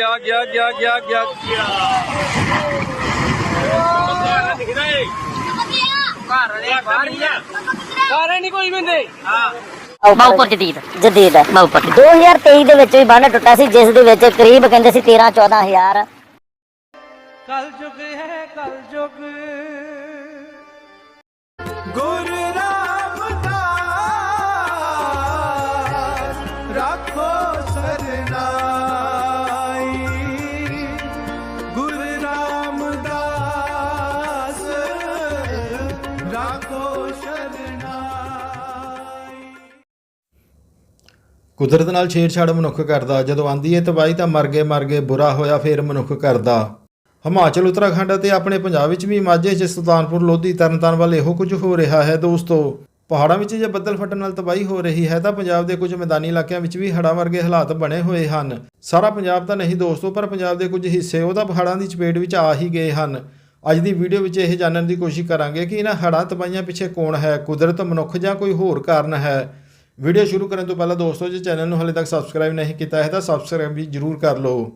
ਗਿਆ ਗਿਆ ਗਿਆ ਗਿਆ ਗਿਆ। ਸਾਰੇ ਨਹੀਂ ਕੋਈ ਬੰਦੇ। ਮਾਉਪੁਰ ਜਦੀਦ ਜਦੀਦ ਹੈ ਮਾਉਪੁਰ 2023 ਦੇ ਵਿੱਚ ਵੀ ਬੰਨ ਟੁੱਟਾ ਸੀ ਜਿਸ ਦੇ ਵਿੱਚ ਕਰੀਬ ਕਹਿੰਦੇ ਸੀ 13 14000 ਕਲ ਜੁਗ ਹੈ ਕਲ ਜੁਗ ਕੁਦਰਤ ਨਾਲ ਛੇੜਛਾੜ ਮਨੁੱਖ ਕਰਦਾ। ਜਦੋਂ ਆਂਦੀ ਏ ਤਬਾਹੀ ਤਾਂ ਮਰ ਗਏ ਮਰ ਗਏ, ਬੁਰਾ ਹੋਇਆ, ਫੇਰ ਮਨੁੱਖ ਕਰਦਾ। ਹਿਮਾਚਲ, ਉੱਤਰਾਖੰਡ ਅਤੇ ਆਪਣੇ ਪੰਜਾਬ ਵਿੱਚ ਵੀ ਮਾਝੇ 'ਚ ਸੁਲਤਾਨਪੁਰ, ਲੋਧੀ, ਤਰਨਤਾਰਨ ਵੱਲ ਇਹੋ ਕੁਝ ਹੋ ਰਿਹਾ ਹੈ ਦੋਸਤੋ। ਪਹਾੜਾਂ ਵਿੱਚ ਜੇ ਬੱਦਲ ਫਟਣ ਨਾਲ ਤਬਾਹੀ ਹੋ ਰਹੀ ਹੈ ਤਾਂ ਪੰਜਾਬ ਦੇ ਕੁਝ ਮੈਦਾਨੀ ਇਲਾਕਿਆਂ ਵਿੱਚ ਵੀ ਹੜ੍ਹਾਂ ਵਰਗੇ ਹਾਲਾਤ ਬਣੇ ਹੋਏ ਹਨ। ਸਾਰਾ ਪੰਜਾਬ ਤਾਂ ਨਹੀਂ ਦੋਸਤੋ, ਪਰ ਪੰਜਾਬ ਦੇ ਕੁਝ ਹਿੱਸੇ ਉਹ ਤਾਂ ਪਹਾੜਾਂ ਦੀ ਚਪੇਟ ਵਿੱਚ ਆ ਹੀ ਗਏ ਹਨ। ਅੱਜ ਦੀ ਵੀਡੀਓ ਵਿੱਚ ਇਹ ਜਾਣਨ ਦੀ ਕੋਸ਼ਿਸ਼ ਕਰਾਂਗੇ ਕਿ ਇਹਨਾਂ ਹੜ੍ਹਾਂ ਤਬਾਹੀਆਂ ਪਿੱਛੇ ਕੌਣ ਹੈ, ਕੁਦਰਤ ਮਨੁੱਖ ਜਾਂ ਕੋਈ ਹੋਰ ਕਾਰਨ ਹੈ। ਵੀਡੀਓ ਸ਼ੁਰੂ ਕਰਨ ਤੋਂ ਪਹਿਲਾਂ ਦੋਸਤੋ, ਜੇ ਚੈਨਲ ਨੂੰ ਹਾਲੇ ਤੱਕ ਸਬਸਕ੍ਰਾਈਬ ਨਹੀਂ ਕੀਤਾ ਹੈ ਤਾਂ ਸਬਸਕ੍ਰਾਈਬ ਵੀ ਜਰੂਰ ਕਰ ਲਓ।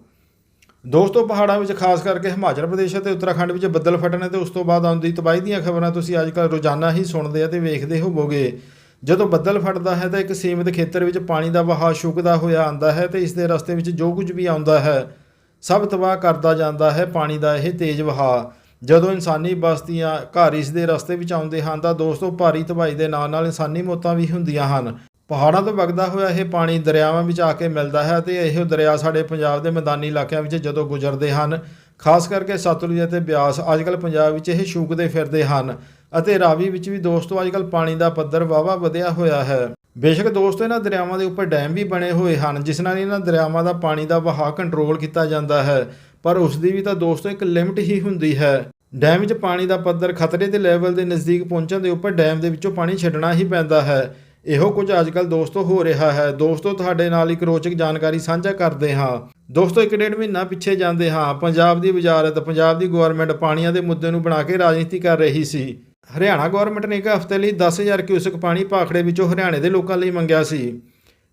ਦੋਸਤੋ, ਪਹਾੜਾਂ ਵਿੱਚ ਖਾਸ ਕਰਕੇ ਹਿਮਾਚਲ ਪ੍ਰਦੇਸ਼ ਅਤੇ ਉੱਤਰਾਖੰਡ ਵਿੱਚ ਬੱਦਲ ਫਟਣ ਤੇ ਉਸ ਤੋਂ ਬਾਅਦ ਆਉਂਦੀ ਤਬਾਹੀ ਦੀਆਂ ਖਬਰਾਂ ਤੁਸੀਂ ਅੱਜਕੱਲ ਰੋਜ਼ਾਨਾ ਹੀ ਸੁਣਦੇ ਅਤੇ ਵੇਖਦੇ ਹੋਵੋਗੇ। ਜਦੋਂ ਬੱਦਲ ਫਟਦਾ ਹੈ ਤਾਂ ਇੱਕ ਸੀਮਿਤ ਖੇਤਰ ਵਿੱਚ ਪਾਣੀ ਦਾ ਵਹਾਅ ਸ਼ੁਕਦਾ ਹੋਇਆ ਆਉਂਦਾ ਹੈ ਤੇ ਇਸ ਦੇ ਰਸਤੇ ਵਿੱਚ ਜੋ ਕੁਝ ਵੀ ਆਉਂਦਾ ਹੈ, ਸਭ ਤਬਾਹ ਕਰਦਾ ਜਾਂਦਾ ਹੈ ਪਾਣੀ ਦਾ ਇਹ ਤੇਜ਼ ਵਹਾਅ। ਜਦੋਂ ਇਨਸਾਨੀ ਬਸਤੀਆਂ ਘਰ ਇਸ ਦੇ ਰਸਤੇ ਵਿੱਚ ਆਉਂਦੇ ਹਨ ਤਾਂ ਦੋਸਤੋ, ਭਾਰੀ ਤਬਾਹੀ ਦੇ ਨਾਲ ਨਾਲ ਇਨਸਾਨੀ ਮੌਤਾਂ ਵੀ ਹੁੰਦੀਆਂ ਹਨ। ਪਹਾੜਾਂ ਤੋਂ ਵਗਦਾ ਹੋਇਆ ਇਹ ਪਾਣੀ ਦਰਿਆਵਾਂ ਵਿੱਚ ਆ ਕੇ ਮਿਲਦਾ ਹੈ ਤੇ ਇਹੋ ਦਰਿਆ ਸਾਡੇ ਪੰਜਾਬ ਦੇ ਮੈਦਾਨੀ ਇਲਾਕਿਆਂ ਵਿੱਚ ਜਦੋਂ ਗੁਜ਼ਰਦੇ ਹਨ, ਖਾਸ ਕਰਕੇ ਸਤਲੁਜ ਅਤੇ ਬਿਆਸ ਅੱਜਕੱਲ ਪੰਜਾਬ ਵਿੱਚ ਇਹ ਸ਼ੂਕਦੇ ਫਿਰਦੇ ਹਨ ਅਤੇ ਰਾਵੀ ਵਿੱਚ ਵੀ ਦੋਸਤੋ ਅੱਜਕੱਲ ਪਾਣੀ ਦਾ ਪੱਧਰ ਵਾਵਾ ਵਧਿਆ ਹੋਇਆ ਹੈ। ਬੇਸ਼ੱਕ ਦੋਸਤੋ, ਇਹਨਾਂ ਦਰਿਆਵਾਂ ਦੇ ਉੱਪਰ ਡੈਮ ਵੀ ਬਣੇ ਹੋਏ ਹਨ, ਜਿਸ ਨਾਲ ਇਹਨਾਂ ਦਰਿਆਵਾਂ ਦਾ ਪਾਣੀ ਦਾ ਵਹਾਅ ਕੰਟਰੋਲ ਕੀਤਾ ਜਾਂਦਾ ਹੈ, ਪਰ ਉਸ ਦੀ ਵੀ ਤਾਂ ਦੋਸਤੋ ਇੱਕ ਲਿਮਟ ਹੀ ਹੁੰਦੀ ਹੈ। ਡੈਮ ਵਿੱਚ ਪਾਣੀ ਦਾ ਪੱਧਰ ਖਤਰੇ ਦੇ ਲੈਵਲ ਦੇ ਨਜ਼ਦੀਕ ਪਹੁੰਚਣ ਦੇ ਉੱਪਰ ਡੈਮ ਦੇ ਵਿੱਚੋਂ ਪਾਣੀ ਛੱਡਣਾ ਹੀ ਪੈਂਦਾ ਹੈ। ਇਹੋ ਕੁਝ ਅੱਜਕੱਲ ਦੋਸਤੋ ਹੋ ਰਿਹਾ ਹੈ। ਦੋਸਤੋ, ਤੁਹਾਡੇ ਨਾਲ ਇੱਕ ਰੋਚਕ ਜਾਣਕਾਰੀ ਸਾਂਝਾ ਕਰਦੇ ਹਾਂ। ਦੋਸਤੋ, ਇੱਕ ਡੇਢ ਮਹੀਨਾ ਪਿੱਛੇ ਜਾਂਦੇ ਹਾਂ। ਪੰਜਾਬ ਦੀ ਵਜ਼ਾਰਤ, ਪੰਜਾਬ ਦੀ ਗਵਰਨਮੈਂਟ ਪਾਣੀਆਂ ਦੇ ਮੁੱਦੇ ਨੂੰ ਬਣਾ ਕੇ ਰਾਜਨੀਤੀ ਕਰ ਰਹੀ ਸੀ। ਹਰਿਆਣਾ ਗਵਰਨਮੈਂਟ ਨੇ ਇੱਕ ਹਫ਼ਤੇ ਲਈ 10000 ਕਿਊਸਕ ਪਾਣੀ ਭਾਖੜੇ ਵਿੱਚੋਂ ਹਰਿਆਣੇ ਦੇ ਲੋਕਾਂ ਲਈ ਮੰਗਿਆ ਸੀ।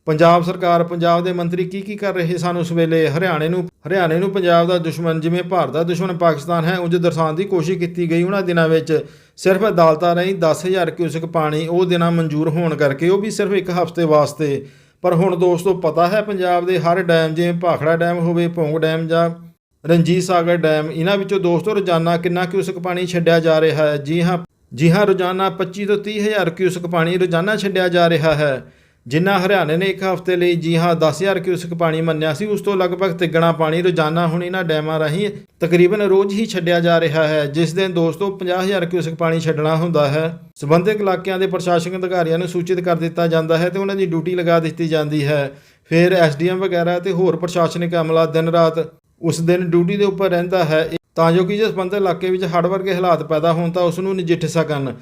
ਪੰਜਾਬ ਸਰਕਾਰ, ਪੰਜਾਬ ਦੇ ਮੰਤਰੀ ਕੀ ਕੀ ਕਰ ਰਹੇ ਸਨ ਉਸ ਵੇਲੇ? ਹਰਿਆਣੇ ਨੂੰ ਹਰਿਆਣੇ ਨੂੰ ਪੰਜਾਬ ਦਾ ਦੁਸ਼ਮਣ ਜਿਵੇਂ ਭਾਰਤ ਦਾ ਦੁਸ਼ਮਣ ਪਾਕਿਸਤਾਨ ਹੈ, ਉਂਝ ਦਰਸਾਉਣ ਦੀ ਕੋਸ਼ਿਸ਼ ਕੀਤੀ ਗਈ ਉਹਨਾਂ ਦਿਨਾਂ ਵਿੱਚ। ਸਿਰਫ ਅਦਾਲਤਾਂ ਰਾਹੀਂ 10000 ਕਿਊਸਕ ਪਾਣੀ ਉਹ ਦਿਨਾਂ ਮਨਜ਼ੂਰ ਹੋਣ ਕਰਕੇ, ਉਹ ਵੀ ਸਿਰਫ ਇੱਕ ਹਫ਼ਤੇ ਵਾਸਤੇ। ਪਰ ਹੁਣ ਦੋਸਤੋ ਪਤਾ ਹੈ ਪੰਜਾਬ ਦੇ ਹਰ ਡੈਮ, ਜਿਵੇਂ ਭਾਖੜਾ ਡੈਮ ਹੋਵੇ ਪੌਂਗ ਡੈਮ ਜਾਂ ਰਣਜੀਤ ਸਾਗਰ ਡੈਮ, ਇਹਨਾਂ ਵਿੱਚੋਂ ਦੋਸਤੋ ਰੋਜ਼ਾਨਾ ਕਿੰਨਾ ਕਿਊਸਕ ਪਾਣੀ ਛੱਡਿਆ ਜਾ ਰਿਹਾ ਹੈ? ਜੀ ਹਾਂ ਜੀ ਹਾਂ ਰੋਜ਼ਾਨਾ 25 ਤੋਂ 30 ਹਜ਼ਾਰ ਕਿਊਸਕ ਪਾਣੀ ਰੋਜ਼ਾਨਾ ਛੱਡਿਆ ਜਾ ਰਿਹਾ ਹੈ। ਜਿੰਨਾ ਹਰਿਆਣੇ ਨੇ ਇੱਕ ਹਫ਼ਤੇ ਲਈ ਜੀ ਹਾਂ 10000 ਕਿਊਸਕ ਪਾਣੀ ਮੰਨਿਆ ਸੀ, ਉਸ ਤੋਂ ਲਗਭਗ ਤਿੱਗਣਾ ਪਾਣੀ ਰੋਜ਼ਾਨਾ ਹੁਣ ਇਹਨਾਂ ਡੈਮਾਂ ਰਾਹੀਂ ਤਕਰੀਬਨ ਰੋਜ਼ ਹੀ ਛੱਡਿਆ ਜਾ ਰਿਹਾ ਹੈ, ਜਿਸ ਦਿਨ ਦੋਸਤੋ 50000 ਕਿਊਸਕ ਪਾਣੀ ਛੱਡਣਾ ਹੁੰਦਾ ਹੈ। ਸਬੰਧਿਤ ਇਲਾਕਿਆਂ ਦੇ ਪ੍ਰਸ਼ਾਸਨਿਕ ਅਧਿਕਾਰੀਆਂ ਨੂੰ ਸੂਚਿਤ ਕਰ ਦਿੱਤਾ ਜਾਂਦਾ ਹੈ ਤੇ ਉਹਨਾਂ ਦੀ ਡਿਊਟੀ ਲਗਾ ਦਿੱਤੀ ਜਾਂਦੀ ਹੈ। ਫਿਰ ਐਸਡੀਐਮ ਵਗੈਰਾ ਤੇ ਹੋਰ ਪ੍ਰਸ਼ਾਸਨਿਕ ਅਮਲਾ ਦਿਨ ਰਾਤ ਉਸ ਦਿਨ ਡਿਊਟੀ ਦੇ ਉੱਪਰ ਰਹਿੰਦਾ ਹੈ। ਤਾਂ ਜੋ ਕਿ ਜੇ ਸਬੰਧਿਤ ਇਲਾਕੇ ਵਿੱਚ ਹੜ੍ਹ ਵਰਗੇ ਹਾਲਾਤ ਪੈਦਾ ਹੋਣ ਤਾਂ ਉਸ ਨੂੰ ਨਜਿੱਠ ਸਕਣ।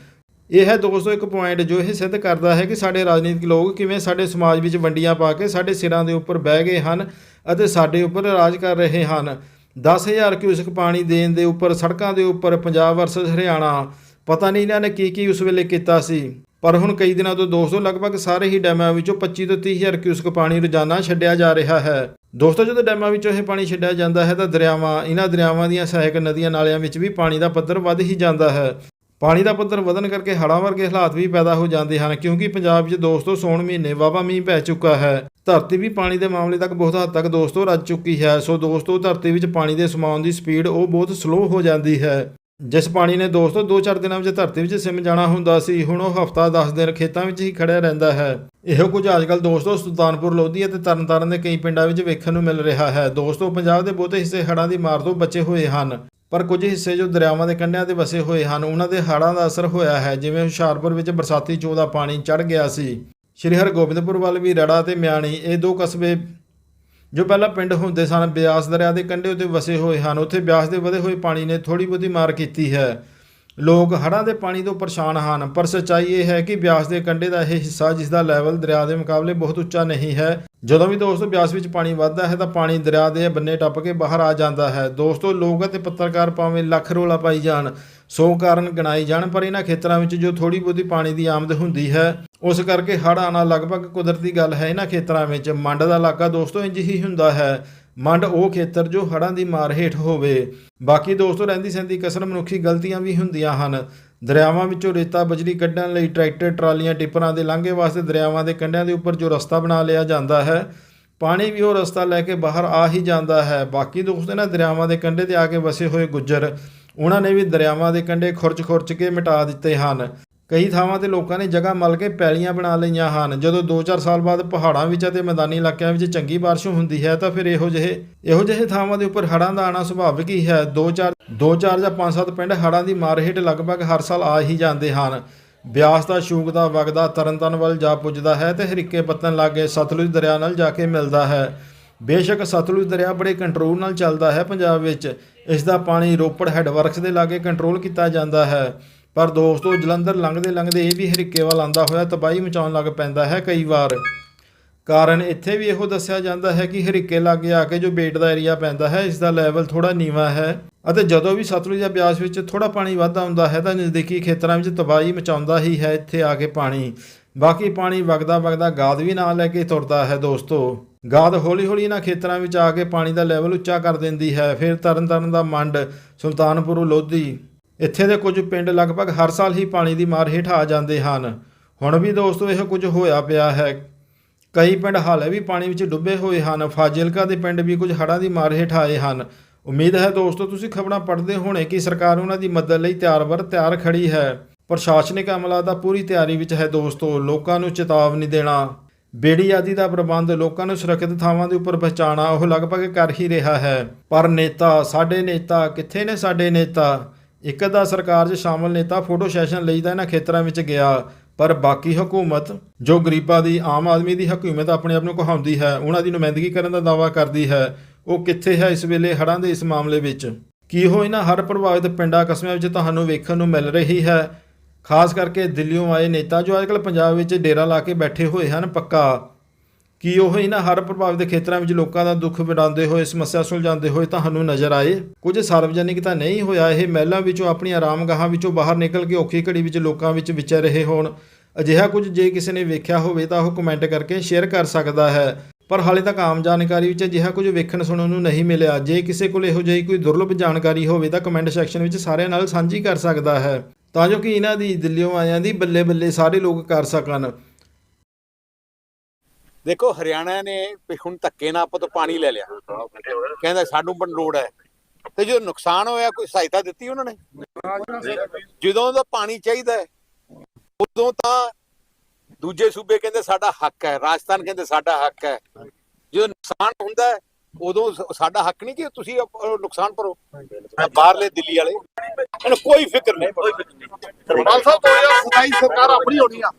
ਇਹ ਹੈ ਦੋਸਤੋ ਇੱਕ ਪੁਆਇੰਟ ਜੋ ਇਹ ਸਿੱਧ ਕਰਦਾ ਹੈ ਕਿ ਸਾਡੇ ਰਾਜਨੀਤਿਕ ਲੋਕ ਕਿਵੇਂ ਸਾਡੇ ਸਮਾਜ ਵਿੱਚ ਵੰਡੀਆਂ ਪਾ ਕੇ ਸਾਡੇ ਸਿਰਾਂ ਦੇ ਉੱਪਰ ਬਹਿ ਗਏ ਹਨ ਅਤੇ ਸਾਡੇ ਉੱਪਰ ਰਾਜ ਕਰ ਰਹੇ ਹਨ। 10000 ਕਿਊਸਕ ਪਾਣੀ ਦੇਣ ਦੇ ਉੱਪਰ, ਸੜਕਾਂ ਦੇ ਉੱਪਰ, ਪੰਜਾਬ ਵਰਸਸ ਹਰਿਆਣਾ। ਪਤਾ ਨਹੀਂ ਇਹਨਾਂ ਨੇ ਕੀ ਕੀ ਉਸ ਵੇਲੇ ਕੀਤਾ ਸੀ। ਪਰ ਹੁਣ ਕਈ ਦਿਨਾਂ ਤੋਂ ਦੋਸਤੋ ਲਗਭਗ ਸਾਰੇ ਹੀ ਡੈਮਾਂ ਵਿੱਚੋਂ 25 ਤੋਂ 30000 ਕਿਊਸਕ ਪਾਣੀ ਰੋਜ਼ਾਨਾ ਛੱਡਿਆ ਜਾ ਰਿਹਾ ਹੈ। ਦੋਸਤੋ ਜਦੋਂ ਡੈਮਾਂ ਵਿੱਚੋਂ ਇਹ ਪਾਣੀ ਛੱਡਿਆ ਜਾਂਦਾ ਹੈ ਤਾਂ ਦਰਿਆਵਾਂ, ਇਹਨਾਂ ਦਰਿਆਵਾਂ ਦੀਆਂ ਸਹਾਇਕ ਨਦੀਆਂ ਨਾਲਿਆਂ ਵਿੱਚ ਵੀ ਪਾਣੀ ਦਾ ਪੱਧਰ ਵੱਧ ਹੀ ਜਾਂਦਾ ਹੈ। ਪਾਣੀ ਦਾ ਪੱਧਰ ਵਧਣ ਕਰਕੇ ਹੜ੍ਹਾਂ ਵਰਗੇ ਹਾਲਾਤ ਵੀ ਪੈਦਾ ਹੋ ਜਾਂਦੇ ਹਨ, ਕਿਉਂਕਿ ਪੰਜਾਬ ਵਿੱਚ ਦੋਸਤੋ ਸੌਣ ਮਹੀਨੇ ਵਾਵਾ ਮੀਂਹ ਪੈ ਚੁੱਕਾ ਹੈ। ਧਰਤੀ ਵੀ ਪਾਣੀ ਦੇ ਮਾਮਲੇ ਤੱਕ ਬਹੁਤ ਹੱਦ ਤੱਕ ਦੋਸਤੋ ਰੱਜ ਚੁੱਕੀ ਹੈ, ਸੋ ਦੋਸਤੋ ਧਰਤੀ ਵਿੱਚ ਪਾਣੀ ਦੇ ਸਮਾਉਣ ਦੀ ਸਪੀਡ ਉਹ ਬਹੁਤ ਸਲੋ ਹੋ ਜਾਂਦੀ ਹੈ। ਜਿਸ ਪਾਣੀ ਨੇ ਦੋਸਤੋ 2-4 ਦਿਨਾਂ ਵਿੱਚ ਧਰਤੀ ਵਿੱਚ ਸਿਮ ਜਾਣਾ ਹੁੰਦਾ ਸੀ, ਹੁਣ ਉਹ ਹਫਤਾ 10 ਦਿਨ ਖੇਤਾਂ ਵਿੱਚ ਹੀ ਖੜਿਆ ਰਹਿੰਦਾ ਹੈ। ਇਹੋ ਕੁਝ ਅੱਜਕੱਲ ਦੋਸਤੋ ਸੁਲਤਾਨਪੁਰ, ਲੋਧੀ ਅਤੇ ਤਰਨਤਾਰਨ ਦੇ ਕਈ ਪਿੰਡਾਂ ਵਿੱਚ ਵੇਖਣ ਨੂੰ ਮਿਲ ਰਿਹਾ ਹੈ। ਦੋਸਤੋ ਪੰਜਾਬ ਦੇ ਬਹੁਤੇ ਹਿੱਸੇ ਹੜ੍ਹਾਂ ਦੀ ਮਾਰ ਤੋਂ ਬਚੇ ਹੋਏ ਹਨ। ਪਰ ਕੁਝ ਹਿੱਸੇ ਜੋ ਦਰਿਆਵਾਂ ਦੇ ਕੰਢਿਆਂ ਤੇ ਵਸੇ ਹੋਏ ਹਨ, ਉਹਨਾਂ ਦੇ ਹੜ੍ਹਾਂ ਦਾ ਅਸਰ ਹੋਇਆ ਹੈ, ਜਿਵੇਂ ਹੁਸ਼ਿਆਰਪੁਰ ਵਿੱਚ ਬਰਸਾਤੀ ਚੋਅ ਦਾ ਪਾਣੀ ਚੜ ਗਿਆ ਸੀ। ਸ਼੍ਰੀ ਹਰਗੋਬਿੰਦਪੁਰ ਵੱਲ ਵੀ ਰੜਾ ਤੇ ਮਿਆਣੀ, ਇਹ ਦੋ ਕਸਬੇ ਜੋ ਪਹਿਲਾਂ ਪਿੰਡ ਹੁੰਦੇ ਸਨ, ਬਿਆਸ ਦਰਿਆ ਦੇ ਕੰਢੇ ਉੱਤੇ ਵਸੇ ਹੋਏ ਹਨ, ਉੱਥੇ ਬਿਆਸ ਦੇ ਵਧੇ ਹੋਏ ਪਾਣੀ ਨੇ ਥੋੜੀ ਬਹੁਤੀ ਮਾਰ ਕੀਤੀ ਹੈ। ਲੋਕ ਹੜ੍ਹਾਂ ਦੇ ਪਾਣੀ ਤੋਂ ਪਰੇਸ਼ਾਨ ਹਨ, ਪਰ ਸੱਚਾਈ ਇਹ ਹੈ ਕਿ ਬਿਆਸ ਦੇ ਕੰਢੇ ਦਾ ਇਹ ਹਿੱਸਾ, ਜਿਸ ਦਾ ਲੈਵਲ ਦਰਿਆ ਦੇ ਮੁਕਾਬਲੇ ਬਹੁਤ ਉੱਚਾ ਨਹੀਂ ਹੈ, ਜਦੋਂ ਵੀ ਦੋਸਤੋ ਬਿਆਸ ਵਿੱਚ ਪਾਣੀ ਵੱਧਦਾ ਹੈ ਤਾਂ ਪਾਣੀ ਦਰਿਆ ਦੇ ਬੰਨੇ ਟੱਪ ਕੇ ਬਾਹਰ ਆ ਜਾਂਦਾ ਹੈ। ਦੋਸਤੋ, ਲੋਕ ਅਤੇ ਪੱਤਰਕਾਰ ਭਾਵੇਂ ਲੱਖ ਰੋਲਾ ਪਾਈ ਜਾਣ, ਸੌ ਕਾਰਨ ਗਣਾਈ ਜਾਣ, ਪਰ ਇਹਨਾਂ ਖੇਤਰਾਂ ਵਿੱਚ ਜੋ ਥੋੜੀ ਬਹੁਤੀ ਪਾਣੀ ਦੀ ਆਮਦ ਹੁੰਦੀ ਹੈ, ਉਸ ਕਰਕੇ ਹੜ੍ਹ ਆਉਣਾ ਲਗਭਗ ਕੁਦਰਤੀ ਗੱਲ ਹੈ। ਇਹਨਾਂ ਖੇਤਰਾਂ ਵਿੱਚ ਮੰਡ ਦਾ ਇਲਾਕਾ ਦੋਸਤੋ ਇੰਜ ਹੀ ਹੁੰਦਾ ਹੈ ਮੰਡ ਉਹ ਖੇਤਰ ਜੋ ਹੜ੍ਹਾਂ ਦੀ ਮਾਰ ਹੇਠ ਹੋਵੇ। ਬਾਕੀ ਦੋਸਤੋ, ਰਹਿੰਦੀ ਸਹਿੰਦੀ ਕਸਰ ਮਨੁੱਖੀ ਗਲਤੀਆਂ ਵੀ ਹੁੰਦੀਆਂ ਹਨ। ਦਰਿਆਵਾਂ ਵਿੱਚੋਂ ਰੇਤਾ ਬਜਰੀ ਕੱਢਣ ਲਈ ਟਰੈਕਟਰ, ਟਰਾਲੀਆਂ, ਟਿੱਪਰਾਂ ਦੇ ਲਾਂਘੇ ਵਾਸਤੇ ਦਰਿਆਵਾਂ ਦੇ ਕੰਢਿਆਂ ਦੇ ਉੱਪਰ ਜੋ ਰਸਤਾ ਬਣਾ ਲਿਆ ਜਾਂਦਾ ਹੈ, ਪਾਣੀ ਵੀ ਉਹ ਰਸਤਾ ਲੈ ਕੇ ਬਾਹਰ ਆ ਹੀ ਜਾਂਦਾ ਹੈ। ਬਾਕੀ ਦੋਸਤੋ ਨਾ ਦਰਿਆਵਾਂ ਦੇ ਕੰਢੇ ਤੇ ਆ ਕੇ ਵਸੇ ਹੋਏ ਗੁੱਜਰ, ਉਹਨਾਂ ਨੇ ਵੀ ਦਰਿਆਵਾਂ ਦੇ ਕੰਢੇ ਖੁਰਚ-ਖੁਰਚ ਕੇ ਮਿਟਾ ਦਿੱਤੇ ਹਨ। ਕਈ ਥਾਵਾਂ ਤੇ ਲੋਕਾਂ ਨੇ ਜਗ੍ਹਾ ਮਲ ਕੇ ਪੈਲੀਆਂ ਬਣਾ ਲਈਆਂ ਹਨ। ਜਦੋਂ 2-4 ਸਾਲ ਬਾਅਦ ਪਹਾੜਾਂ ਵਿੱਚ ਅਤੇ ਮੈਦਾਨੀ ਇਲਾਕਿਆਂ ਵਿੱਚ ਚੰਗੀ ਬਾਰਿਸ਼ ਹੁੰਦੀ ਹੈ, ਤਾਂ ਫਿਰ ਇਹੋ ਜਿਹੇ ਇਹੋ ਜਿਹੇ ਥਾਵਾਂ ਦੇ ਉੱਪਰ ਹੜ੍ਹਾਂ ਦਾ ਆਣਾ ਸੁਭਾਵਿਕ ਹੀ ਹੈ। 2-4 2-4 ਜਾਂ 5-7 ਪਿੰਡ ਹੜ੍ਹਾਂ ਦੀ ਮਾਰ ਹੇਠ ਲਗਭਗ ਹਰ ਸਾਲ ਆ ਹੀ ਜਾਂਦੇ ਹਨ। ਬਿਆਸ ਦਾ ਸ਼ੂਕ ਦਾ ਵਗਦਾ ਤਰਨਤਨ ਵੱਲ ਜਾ ਪੁੱਜਦਾ ਹੈ ਤੇ ਹਰੀਕੇ ਪੱਤਨ ਲਾਗੇ ਸਤਲੁਜ ਦਰਿਆ ਨਾਲ ਜਾ ਕੇ ਮਿਲਦਾ ਹੈ। ਬੇਸ਼ੱਕ ਸਤਲੁਜ ਦਰਿਆ ਬੜੇ ਕੰਟਰੋਲ ਨਾਲ ਚੱਲਦਾ ਹੈ ਪੰਜਾਬ ਵਿੱਚ। ਇਸ ਦਾ ਪਾਣੀ ਰੋਪੜ ਹੈੱਡਵਰਕਸ ਦੇ ਲਾਗੇ ਕੰਟਰੋਲ ਕੀਤਾ ਜਾਂਦਾ ਹੈ। ਪਰ ਦੋਸਤੋ ਜਲੰਧਰ ਲੰਘਦੇ ਲੰਘਦੇ ਇਹ ਵੀ ਹਰੀਕੇ ਵੱਲ ਆਂਦਾ ਹੋਇਆ, ਤਬਾਹੀ ਮਚਾਉਣ ਲੱਗ ਪੈਂਦਾ ਹੈ ਕਈ ਵਾਰ। ਕਾਰਨ ਇੱਥੇ ਵੀ ਇਹੋ ਦੱਸਿਆ ਜਾਂਦਾ ਹੈ ਕਿ ਹਰੀਕੇ ਲਾਗੇ ਆ ਕੇ ਜੋ ਬੇਟ ਦਾ ਏਰੀਆ ਪੈਂਦਾ ਹੈ, ਇਸ ਦਾ ਲੈਵਲ ਥੋੜਾ ਨੀਵਾਂ ਹੈ ਅਤੇ ਜਦੋਂ ਵੀ ਸਤਲੁਜ ਜਾਂ ਬਿਆਸ ਵਿੱਚ ਥੋੜਾ ਪਾਣੀ ਵੱਧ ਆਉਂਦਾ ਹੈ ਤਾਂ ਨਜ਼ਦੀਕੀ ਖੇਤਰਾਂ ਵਿੱਚ ਤਬਾਹੀ ਮਚਾਉਂਦਾ ਹੀ ਹੈ ਇੱਥੇ ਆ ਕੇ ਪਾਣੀ। ਬਾਕੀ ਪਾਣੀ ਵਗਦਾ ਵਗਦਾ ਗਾਦ ਵੀ ਨਾਲ ਲੈ ਕੇ ਤੁਰਦਾ ਹੈ ਦੋਸਤੋ। ਗਾਦ ਹੌਲੀ ਹੌਲੀ ਇਹਨਾਂ ਖੇਤਰਾਂ ਵਿੱਚ ਆ ਕੇ ਪਾਣੀ ਦਾ ਲੈਵਲ ਉੱਚਾ ਕਰ ਦਿੰਦੀ ਹੈ। ਫਿਰ ਤਰਨ ਤਾਰਨ ਦਾ ਮੰਡ ਸੁਲਤਾਨਪੁਰ ਲੋਧੀ ਇੱਥੇ ਦੇ ਕੁਝ ਪਿੰਡ ਲਗਭਗ ਹਰ ਸਾਲ ਹੀ ਪਾਣੀ ਦੀ ਮਾਰ ਹੇਠ ਆ ਜਾਂਦੇ ਹਨ। ਹੁਣ ਵੀ ਦੋਸਤੋ ਇਹ ਕੁਝ ਹੋਇਆ ਪਿਆ ਹੈ। ਕਈ ਪਿੰਡ ਹਾਲੇ ਵੀ ਪਾਣੀ ਵਿੱਚ ਡੁੱਬੇ ਹੋਏ ਹਨ। ਫਾਜ਼ਿਲਕਾ ਦੇ ਪਿੰਡ ਵੀ ਕੁਝ ਹੜ੍ਹਾਂ ਦੀ ਮਾਰ ਹੇਠ ਆਏ ਹਨ। ਉਮੀਦ ਹੈ ਦੋਸਤੋ ਤੁਸੀਂ ਖਬਰਾਂ ਪੜ੍ਹਦੇ ਹੋਣੇ ਕਿ ਸਰਕਾਰ ਉਹਨਾਂ ਦੀ ਮਦਦ ਲਈ ਤਿਆਰ ਬਰ ਤਿਆਰ ਖੜੀ ਹੈ। ਪ੍ਰਸ਼ਾਸਨਿਕ ਅਮਲਾ ਦਾ ਪੂਰੀ ਤਿਆਰੀ ਵਿੱਚ ਹੈ ਦੋਸਤੋ। ਲੋਕਾਂ ਨੂੰ ਚੇਤਾਵਨੀ ਦੇਣਾ। ਬੇੜੀ ਆਦਿ ਦਾ ਪ੍ਰਬੰਧ ਲੋਕਾਂ ਨੂੰ ਸੁਰੱਖਿਅਤ ਥਾਵਾਂ ਦੇ ਉੱਪਰ ਪਹੁੰਚਾਉਣਾ ਉਹ ਲਗਭਗ ਕਰ ਹੀ ਰਿਹਾ ਹੈ। ਪਰ ਨੇਤਾ, ਸਾਡੇ ਨੇਤਾ, ਕਿੱਥੇ ਨੇ ਸਾਡੇ ਨੇਤਾ? ਇੱਕ ਦਾ ਸਰਕਾਰ 'ਚ ਸ਼ਾਮਲ ਨੇਤਾ ਫੋਟੋ ਸੈਸ਼ਨ ਲਈ ਤਾਂ ਇਹਨਾਂ ਖੇਤਰਾਂ ਵਿੱਚ ਗਿਆ, ਪਰ ਬਾਕੀ ਹਕੂਮਤ, ਜੋ ਗਰੀਬਾਂ ਦੀ, ਆਮ ਆਦਮੀ ਦੀ ਹਕੂਮਤ ਆਪਣੇ ਆਪ ਨੂੰ ਕਹਾਉਂਦੀ ਹੈ, ਉਹਨਾਂ ਦੀ ਨੁਮਾਇੰਦਗੀ ਕਰਨ ਦਾ ਦਾਅਵਾ ਕਰਦੀ ਹੈ, ਉਹ ਕਿੱਥੇ ਹੈ ਇਸ ਵੇਲੇ ਹੜ੍ਹਾਂ ਦੇ ਇਸ ਮਾਮਲੇ ਵਿੱਚ? ਕੀ ਉਹ ਇਹਨਾਂ ਹਰ ਪ੍ਰਭਾਵਿਤ ਪਿੰਡਾਂ, ਕਸਬਿਆਂ ਵਿੱਚ ਤੁਹਾਨੂੰ ਵੇਖਣ ਨੂੰ ਮਿਲ ਰਹੀ ਹੈ? ਖਾਸ ਕਰਕੇ ਦਿੱਲੀੋਂ ਆਏ ਨੇਤਾ ਜੋ ਅੱਜਕੱਲ੍ਹ ਪੰਜਾਬ ਵਿੱਚ ਡੇਰਾ ਲਾ ਕੇ ਬੈਠੇ ਹੋਏ ਹਨ, ਪੱਕਾ। ਕਿ ਉਹ ਇਹਨਾਂ ਹਰ ਪ੍ਰਭਾਵਿਤ ਖੇਤਰਾਂ ਵਿੱਚ ਲੋਕਾਂ ਦਾ ਦੁੱਖ ਵਡਾਉਂਦੇ ਹੋਏ, ਸਮੱਸਿਆ ਸੁਲਝਾਉਂਦੇ ਹੋਏ ਤੁਹਾਨੂੰ ਨਜ਼ਰ ਆਏ? ਕੁਝ ਸਾਰਵਜਨਿਕ ਤਾਂ ਨਹੀਂ ਹੋਇਆ ਇਹ? ਮਹਿਲਾਂ ਵਿੱਚੋਂ ਆਪਣੀ ਆਰਾਮਗਾਹਾਂ ਵਿੱਚੋਂ ਬਾਹਰ ਨਿਕਲ ਕੇ ਔਖੀ ਘੜੀ ਵਿੱਚ ਲੋਕਾਂ ਵਿੱਚ ਵਿਚਰ ਰਹੇ ਹੋਣ। ਅਜਿਹਾ ਕੁਝ ਜੇ ਕਿਸੇ ਨੇ ਵੇਖਿਆ ਹੋਵੇ ਤਾਂ ਉਹ ਕਮੈਂਟ ਕਰਕੇ ਸ਼ੇਅਰ ਕਰ ਸਕਦਾ ਹੈ। ਪਰ ਹਾਲੇ ਤੱਕ ਆਮ ਜਾਣਕਾਰੀ ਵਿੱਚ ਅਜਿਹਾ ਕੁਝ ਵੇਖਣ ਸੁਣਨ ਨੂੰ ਨਹੀਂ ਮਿਲਿਆ। ਜੇ ਕਿਸੇ ਕੋਲ ਇਹੋ ਜਿਹੀ ਕੋਈ ਦੁਰਲੱਭ ਜਾਣਕਾਰੀ ਹੋਵੇ ਤਾਂ ਕਮੈਂਟ ਸੈਕਸ਼ਨ ਵਿੱਚ ਸਾਰਿਆਂ ਨਾਲ ਸਾਂਝੀ ਕਰ ਸਕਦਾ ਹੈ। ਤਾਂ ਜੋ ਕਿ ਇਹਨਾਂ ਦੀ ਦਿੱਲੀੋਂ ਆਇਆਂ ਦੀ ਬੱਲੇ ਬੱਲੇ ਸਾਰੇ ਲੋਕ ਕਰ ਸਕਣ। ਦੇਖੋ ਹਰਿਆਣਾ ਨੇ ਵੀ ਹੁਣ ਧੱਕੇ ਨਾਲ ਆਪਾਂ ਤੋਂ ਪਾਣੀ ਲੈ ਲਿਆ। ਕਹਿੰਦਾ ਸਾਨੂੰ ਬਣ ਲੋੜ ਹੈ। ਤੇ ਜਦੋਂ ਨੁਕਸਾਨ ਹੋਇਆ ਕੋਈ ਸਹਾਇਤਾ ਦਿੱਤੀ ਉਹਨਾਂ ਨੇ? ਜਦੋਂ ਦਾ ਪਾਣੀ ਚਾਹੀਦਾ ਹੈ, ਉਦੋਂ ਤਾਂ ਦੂਜੇ ਸੂਬੇ ਕਹਿੰਦੇ ਸਾਡਾ ਹੱਕ ਹੈ ਰਾਜਸਥਾਨ ਕਹਿੰਦੇ ਸਾਡਾ ਹੱਕ ਹੈ। ਜਦੋਂ ਨੁਕਸਾਨ ਹੁੰਦਾ ਹੈ, ਉਦੋਂ ਸਾਡਾ ਹੱਕ ਨਹੀਂ ਕਿ ਤੁਸੀਂ ਨੁਕਸਾਨ ਭਰੋ। ਬਾਹਰਲੇ ਦਿੱਲੀ ਵਾਲੇ ਇਹਨਾਂ ਨੂੰ ਕੋਈ ਫਿਕਰ ਨਹੀਂ। ਸਰਪੰਚ ਸਾਹਿਬ 2027 ਸਰਕਾਰ ਆਪਣੀ ਹੋਣੀ ਆ।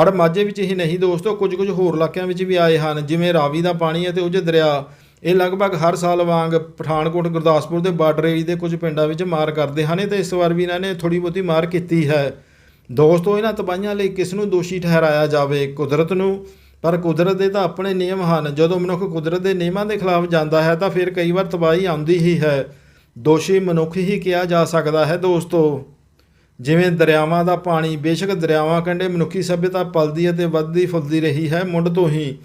ਹੜ ਮਾਝੇ ਵਿੱਚ ਹੀ ਨਹੀਂ ਦੋਸਤੋ, ਕੁਝ ਕੁਝ ਹੋਰ ਇਲਾਕਿਆਂ ਵਿੱਚ ਵੀ ਆਏ ਹਨ, ਜਿਵੇਂ ਰਾਵੀ ਦਾ ਪਾਣੀ ਅਤੇ ਉਜ ਦਰਿਆ। ਇਹ ਲਗਭਗ ਹਰ ਸਾਲ ਵਾਂਗ ਪਠਾਨਕੋਟ, ਗੁਰਦਾਸਪੁਰ ਦੇ ਬਾਰਡਰ ਏਰੀਏ ਦੇ ਕੁਝ ਪਿੰਡਾਂ ਵਿੱਚ ਮਾਰ ਕਰਦੇ ਹਨ ਤੇ ਇਸ ਵਾਰ ਵੀ ਇਹਨਾਂ ਨੇ ਥੋੜੀ ਬਹੁਤੀ ਮਾਰ ਕੀਤੀ ਹੈ। ਦੋਸਤੋ, ਇਹਨਾਂ ਤਬਾਹੀਆਂ ਲਈ ਕਿਸ ਨੂੰ ਦੋਸ਼ੀ ਠਹਿਰਾਇਆ ਜਾਵੇ? ਕੁਦਰਤ ਨੂੰ? ਪਰ ਕੁਦਰਤ ਦੇ ਤਾਂ ਆਪਣੇ ਨਿਯਮ ਹਨ। ਜਦੋਂ ਮਨੁੱਖ ਕੁਦਰਤ ਦੇ ਨਿਯਮਾਂ ਦੇ ਖਿਲਾਫ ਜਾਂਦਾ ਹੈ, ਤਾਂ ਫਿਰ ਕਈ ਵਾਰ ਤਬਾਹੀ ਆਉਂਦੀ ਹੀ ਹੈ। ਦੋਸ਼ੀ ਮਨੁੱਖ ਹੀ ਕਿਹਾ ਜਾ ਸਕਦਾ ਹੈ, ਦੋਸਤੋ। ਜਿਵੇਂ ਦਰਿਆਵਾਂ ਦਾ ਪਾਣੀ, ਬੇਸ਼ੱਕ ਦਰਿਆਵਾਂ ਕੰਢੇ ਮਨੁੱਖੀ ਸਭਿਅਤਾ ਪਲਦੀ ਅਤੇ ਵੱਧਦੀ ਫੁੱਲਦੀ ਰਹੀ ਹੈ ਮੁੱਢ ਤੋਂ ਹੀ,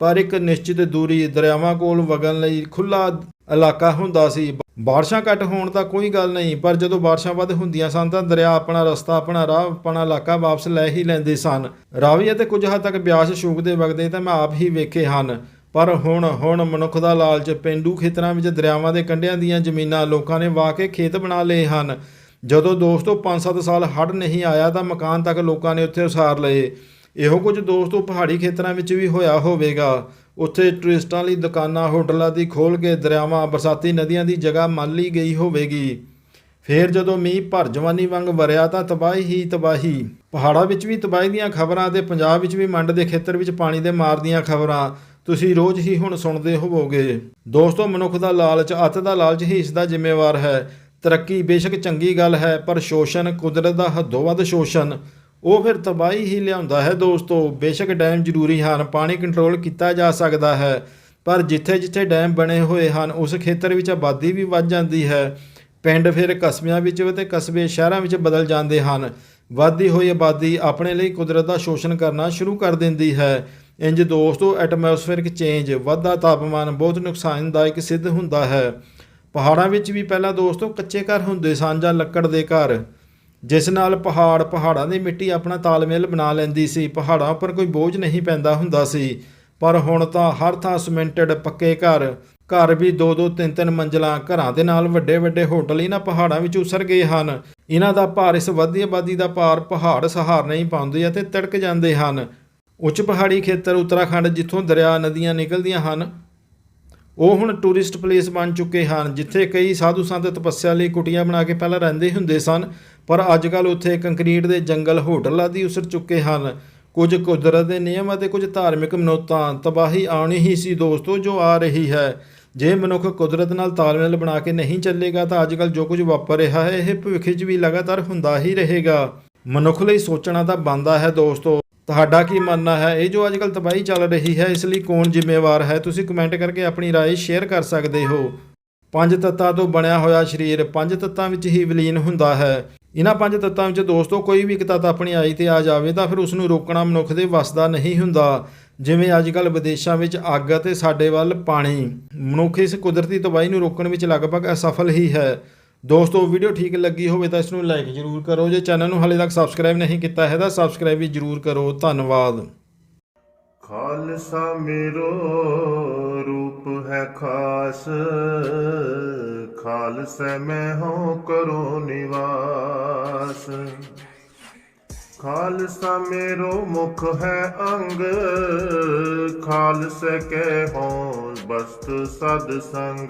ਪਰ ਇੱਕ ਨਿਸ਼ਚਿਤ ਦੂਰੀ ਦਰਿਆਵਾਂ ਕੋਲ ਵਗਣ ਲਈ ਖੁੱਲਾ ਇਲਾਕਾ ਹੁੰਦਾ ਸੀ। ਬਾਰਿਸ਼ਾਂ ਘੱਟ ਹੋਣ ਤਾਂ ਕੋਈ ਗੱਲ ਨਹੀਂ, ਪਰ ਜਦੋਂ ਬਾਰਿਸ਼ਾਂ ਵੱਧ ਹੁੰਦੀਆਂ ਸਨ ਤਾਂ ਦਰਿਆ ਆਪਣਾ ਰਸਤਾ, ਆਪਣਾ ਰਾਹ, ਆਪਣਾ ਇਲਾਕਾ ਵਾਪਸ ਲੈ ਹੀ ਲੈਂਦੇ ਸਨ। ਰਾਵੀ ਅਤੇ ਕੁਝ ਹੱਦ ਤੱਕ ਬਿਆਸ ਸ਼ੂਕ ਦੇ ਵਗਦੇ ਤਾਂ ਮੈਂ ਆਪ ਹੀ ਵੇਖੇ ਹਨ। ਪਰ ਹੁਣ ਹੁਣ ਮਨੁੱਖ ਦਾ ਲਾਲਚ ਪਿੰਡੂ ਖੇਤਰਾਂ ਵਿੱਚ ਦਰਿਆਵਾਂ ਦੇ ਕੰਢਿਆਂ ਦੀਆਂ ਜ਼ਮੀਨਾਂ ਲੋਕਾਂ ਨੇ ਵਾਹ ਕੇ ਖੇਤ ਬਣਾ ਲਏ ਹਨ। ਜਦੋਂ ਦੋਸਤੋ 5-7 ਸਾਲ ਹੜ੍ਹ ਨਹੀਂ ਆਇਆ ਤਾਂ ਮਕਾਨ ਤੱਕ ਲੋਕਾਂ ਨੇ ਉੱਥੇ ਉਸਾਰ ਲਏ। ਇਹੋ ਕੁਝ ਦੋਸਤੋ ਪਹਾੜੀ ਖੇਤਰਾਂ ਵਿੱਚ ਵੀ ਹੋਇਆ ਹੋਵੇਗਾ। ਉੱਥੇ ਟੂਰਿਸਟਾਂ ਲਈ ਦੁਕਾਨਾਂ, ਹੋਟਲਾਂ ਦੀ ਖੋਲ੍ਹ ਕੇ ਦਰਿਆਵਾਂ, ਬਰਸਾਤੀ ਨਦੀਆਂ ਦੀ ਜਗ੍ਹਾ ਮੰਨ ਲਈ ਗਈ ਹੋਵੇਗੀ। ਫੇਰ ਜਦੋਂ ਮੀਂਹ ਭਰ ਜਵਾਨੀ ਵਾਂਗ ਵਰਿਆ ਤਾਂ ਤਬਾਹੀ ਹੀ ਤਬਾਹੀ। ਪਹਾੜਾਂ ਵਿੱਚ ਵੀ ਤਬਾਹੀ ਦੀਆਂ ਖਬਰਾਂ ਤੇ ਪੰਜਾਬ ਵਿੱਚ ਵੀ ਮੰਡ ਦੇ ਖੇਤਰ ਵਿੱਚ ਪਾਣੀ ਦੇ ਮਾਰ ਦੀਆਂ ਖਬਰਾਂ ਤੁਸੀਂ ਰੋਜ਼ ਹੀ ਹੁਣ ਸੁਣਦੇ ਹੋਵੋਗੇ। ਦੋਸਤੋ ਮਨੁੱਖ ਦਾ ਲਾਲਚ, ਅੱਤ ਦਾ ਲਾਲਚ ਹੀ ਇਸ ਦਾ ਜ਼ਿੰਮੇਵਾਰ ਹੈ। ਤਰੱਕੀ ਬੇਸ਼ੱਕ ਚੰਗੀ ਗੱਲ ਹੈ, ਪਰ ਸ਼ੋਸ਼ਣ ਕੁਦਰਤ ਦਾ ਹੱਦੋਂ ਵੱਧ ਸ਼ੋਸ਼ਣ। ਉਹ ਫਿਰ ਤਬਾਹੀ ਹੀ ਲਿਆਉਂਦਾ ਹੈ ਦੋਸਤੋ। ਬੇਸ਼ੱਕ ਡੈਮ ਜ਼ਰੂਰੀ ਹਨ, ਪਾਣੀ ਕੰਟਰੋਲ ਕੀਤਾ ਜਾ ਸਕਦਾ ਹੈ, ਪਰ ਜਿੱਥੇ-ਜਿੱਥੇ ਡੈਮ ਬਣੇ ਹੋਏ ਹਨ, ਉਸ ਖੇਤਰ ਵਿੱਚ ਆਬਾਦੀ ਵੀ ਵੱਧ ਜਾਂਦੀ ਹੈ। ਪਿੰਡ ਫਿਰ ਕਸਬਿਆਂ ਵਿੱਚ ਤੇ ਕਸਬੇ ਸ਼ਹਿਰਾਂ ਵਿੱਚ ਬਦਲ ਜਾਂਦੇ ਹਨ। ਵੱਧਦੀ ਹੋਈ ਆਬਾਦੀ ਆਪਣੇ ਲਈ ਕੁਦਰਤ ਦਾ ਸ਼ੋਸ਼ਣ ਕਰਨਾ ਸ਼ੁਰੂ ਕਰ ਦਿੰਦੀ ਹੈ। ਇੰਜ ਦੋਸਤੋ ਐਟਮੋਸਫੇਰਿਕ ਚੇਂਜ, ਵੱਧਦਾ ਤਾਪਮਾਨ ਬਹੁਤ ਨੁਕਸਾਨਦਾਇਕ ਸਿੱਧ ਹੁੰਦਾ ਹੈ। ਪਹਾੜਾਂ ਵਿੱਚ ਵੀ ਪਹਿਲਾਂ ਦੋਸਤੋ ਕੱਚੇ ਘਰ ਹੁੰਦੇ ਸਨ ਜਾਂ ਲੱਕੜ ਦੇ ਘਰ, ਜਿਸ ਨਾਲ ਪਹਾੜ ਪਹਾੜਾਂ ਦੀ ਮਿੱਟੀ ਆਪਣਾ ਤਾਲਮੇਲ ਬਣਾ ਲੈਂਦੀ ਸੀ, ਪਹਾੜਾਂ ਉੱਪਰ ਕੋਈ ਬੋਝ ਨਹੀਂ ਪੈਂਦਾ ਹੁੰਦਾ ਸੀ। ਪਰ ਹੁਣ ਤਾਂ ਹਰ ਥਾਂ ਸੀਮੈਂਟਡ ਪੱਕੇ ਘਰ ਘਰ ਵੀ ਦੋ ਦੋ ਤਿੰਨ ਤਿੰਨ ਮੰਜ਼ਲਾਂ, ਘਰਾਂ ਦੇ ਨਾਲ ਵੱਡੇ ਵੱਡੇ ਹੋਟਲ ਇਹਨਾਂ ਪਹਾੜਾਂ ਵਿੱਚ ਉਸਰ ਗਏ ਹਨ। ਇਹਨਾਂ ਦਾ ਭਾਰ ਇਸ ਵੱਧਦੀ ਆਬਾਦੀ ਦਾ ਭਾਰ ਪਹਾੜ ਸਹਾਰ ਨਹੀਂ ਪਾਉਂਦੇ ਅਤੇ ਤੜਕ ਜਾਂਦੇ ਹਨ। ਉੱਚ ਪਹਾੜੀ ਖੇਤਰ ਉੱਤਰਾਖੰਡ ਜਿੱਥੋਂ ਦਰਿਆ ਨਦੀਆਂ ਨਿਕਲਦੀਆਂ ਹਨ ਉਹ ਹੁਣ ਟੂਰਿਸਟ ਪਲੇਸ ਬਣ ਚੁੱਕੇ ਹਨ, ਜਿੱਥੇ ਕਈ ਸਾਧੂ ਸੰਤ ਤਪੱਸਿਆ ਲਈ ਕੁਟੀਆਂ ਬਣਾ ਕੇ ਪਹਿਲਾਂ ਰਹਿੰਦੇ ਹੁੰਦੇ ਸਨ, ਪਰ ਅੱਜ ਕੱਲ ਉੱਥੇ ਕੰਕਰੀਟ ਦੇ ਜੰਗਲ, ਹੋਟਲ ਆਦਿ ਉਸਰ ਚੁੱਕੇ ਹਨ। ਕੁਝ ਕੁਦਰਤ ਦੇ ਨਿਯਮ ਅਤੇ ਕੁਝ ਧਾਰਮਿਕ ਮਨੋਤਾਂ ਤਬਾਹੀ ਆਉਣੀ ਹੀ ਸੀ ਦੋਸਤੋ, ਜੋ ਆ ਰਹੀ ਹੈ। ਜੇ ਮਨੁੱਖ ਕੁਦਰਤ ਨਾਲ ਤਾਲਮੇਲ ਬਣਾ ਕੇ ਨਹੀਂ ਚੱਲੇਗਾ, ਤਾਂ ਅੱਜ ਕੱਲ ਜੋ ਕੁਝ ਵਾਪਰ ਰਿਹਾ ਹੈ, ਇਹ ਭਵਿੱਖ 'ਚ ਵੀ ਲਗਾਤਾਰ ਹੁੰਦਾ ਹੀ ਰਹੇਗਾ। ਮਨੁੱਖ ਲਈ ਸੋਚਣਾ ਤਾਂ ਬਣਦਾ ਹੈ ਦੋਸਤੋ। ਤੁਹਾਡਾ ਕੀ ਮੰਨਣਾ ਹੈ ਇਹ ਜੋ ਅੱਜ ਕੱਲ ਤਬਾਹੀ ਚੱਲ ਰਹੀ ਹੈ ਇਸ ਲਈ ਕੌਣ ਜ਼ਿੰਮੇਵਾਰ ਹੈ ਤੁਸੀਂ ਕਮੈਂਟ ਕਰਕੇ ਆਪਣੀ رائے ਸ਼ੇਅਰ ਕਰ ਸਕਦੇ ਹੋ ਪੰਜ ਤੱਤਾਂ ਤੋਂ ਬਣਿਆ ਹੋਇਆ ਸਰੀਰ ਪੰਜ ਤੱਤਾਂ ਵਿੱਚ ਹੀ ਵਿਲੀਨ ਹੁੰਦਾ ਹੈ ਇਹਨਾਂ ਪੰਜ ਤੱਤਾਂ ਵਿੱਚ ਦੋਸਤੋ ਕੋਈ ਵੀ ਇੱਕ ਤੱਤ ਆਪਣੀ ਆਈ ਤੇ ਆ ਜਾਵੇ ਤਾਂ ਫਿਰ ਉਸ ਨੂੰ ਰੋਕਣਾ ਮਨੁੱਖ ਦੇ ਵੱਸ ਦਾ ਨਹੀਂ ਹੁੰਦਾ ਜਿਵੇਂ ਅੱਜ ਕੱਲ ਵਿਦੇਸ਼ਾਂ ਵਿੱਚ ਅੱਗ ਅਤੇ ਸਾਡੇ ਵੱਲ ਪਾਣੀ ਮਨੁੱਖ ਇਸ ਕੁਦਰਤੀ ਤਬਾਹੀ ਨੂੰ ਰੋਕਣ ਵਿੱਚ ਲਗਭਗ ਅਸਫਲ ਹੀ ਹੈ ਦੋਸਤੋ ਵੀਡੀਓ ਠੀਕ ਲੱਗੀ ਹੋਵੇ ਤਾਂ ਇਸ ਨੂੰ ਲਾਈਕ ਜ਼ਰੂਰ ਕਰੋ। ਜੇ ਚੈਨਲ ਨੂੰ ਹਾਲੇ ਤੱਕ ਸਬਸਕ੍ਰਾਈਬ ਨਹੀਂ ਕੀਤਾ ਹੈ ਤਾਂ ਸਬਸਕ੍ਰਾਈਬ ਵੀ ਜ਼ਰੂਰ ਕਰੋ। ਧੰਨਵਾਦ। ਖਾਲਸਾ ਮੇਰੋ, ਰੂਪ ਹੈ ਖਾਸ। ਖਾਲਸਾ ਮੈਂ ਹਉ ਕਰੋ ਨਿਵਾਸ। ਖਾਲਸਾ ਮੇਰੋ, ਮੁਖ ਹੈ ਅੰਗ। ਖਾਲਸਾ ਕੈ ਹੋਂ ਬਸਤ ਸਦ ਸੰਗ।